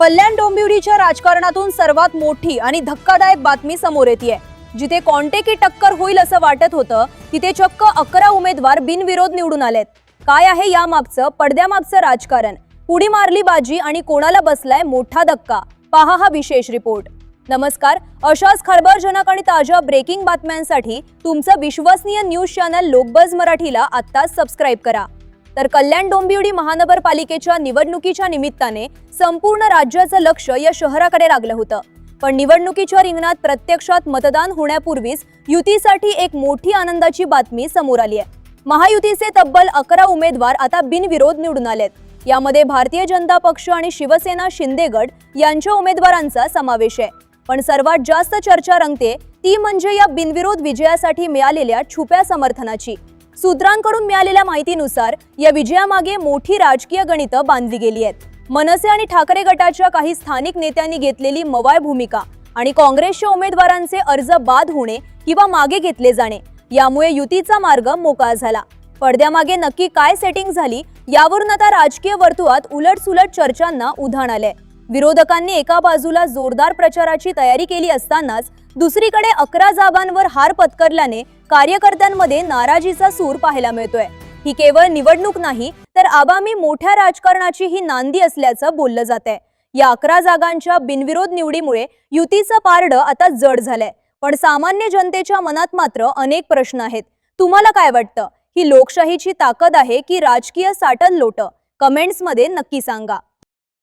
कल्याण डोंबिवलीच्या राजकारणातून सर्वात मोठी आणि धक्कादायक बातमी समोर येते जिथे कॉन्टे की टक्कर होईल असं वाटत होतं तिथे चक्क अकरा उमेदवार बिनविरोध निवडून आलेत. काय आहे यामागचं पडद्यामागचं राजकारण? पुढी मारली बाजी आणि कोणाला बसलाय मोठा धक्का? पहा हा विशेष रिपोर्ट. नमस्कार अशाच खळबळजनक आणि ताज्या ब्रेकिंग बातम्यांसाठी तुमचं विश्वसनीय न्यूज चॅनल लोकबज मराठीला आत्ताच सबस्क्राईब करा. तर कल्याण डोंबिवली महानगरपालिकेच्या निवडणुकीच्या निमित्ताने संपूर्ण राज्याचं लक्ष या शहराकडे लागलं होतं. पण निवडणुकीच्या रिंगणात प्रत्यक्षात मतदान होण्यापूर्वीच युतीसाठी एक मोठी आनंदाची बातमी समोर आली आहे. महायुतीचे तब्बल अकरा उमेदवार आता बिनविरोध निवडून आलेत. यामध्ये भारतीय जनता पक्ष आणि शिवसेना शिंदे गट यांच्या उमेदवारांचा समावेश आहे. पण सर्वात जास्त चर्चा रंगते ती म्हणजे या बिनविरोध विजयासाठी मिळालेल्या छुप्या समर्थनाची. सूत्रांकडून मिळालेल्या माहितीनुसार या विजयामागे मोठी राजकीय गणितं बांधली गेली आहेत. मनसे आणि ठाकरे गटाच्या काही स्थानिक नेत्यांनी घेतलेली मवाळ भूमिका आणि काँग्रेसच्या उमेदवारांचे अर्ज बाद होणे किंवा मागे घेतले जाणे यामुळे युतीचा मार्ग मोकळा झाला. पडद्यामागे नक्की काय सेटिंग झाली यावरून आता राजकीय वर्तुळात उलटसुलट चर्चांना उधाण आलंय. विरोधकांनी एका बाजूला जोरदार प्रचाराची तयारी केली असतानाच दुसरीकडे अकरा जागांवर हार पत्करल्याने कार्यकर्त्यांमध्ये नाराजीचा सूर पाहायला मिळतोय. ही केवळ निवडणूक नाही तर आगामी मोठ्या राजकारणाची ही नांदी असल्याचं बोललं जात आहे या अकरा जागांच्या बिनविरोध निवडीमुळे युतीचं पारडं आता जड झालंय. पण सामान्य जनतेच्या मनात मात्र अनेक प्रश्न आहेत. तुम्हाला काय वाटतं? ही लोकशाहीची ताकद आहे की राजकीय साटन लोट कमेंट्समध्ये नक्की सांगा.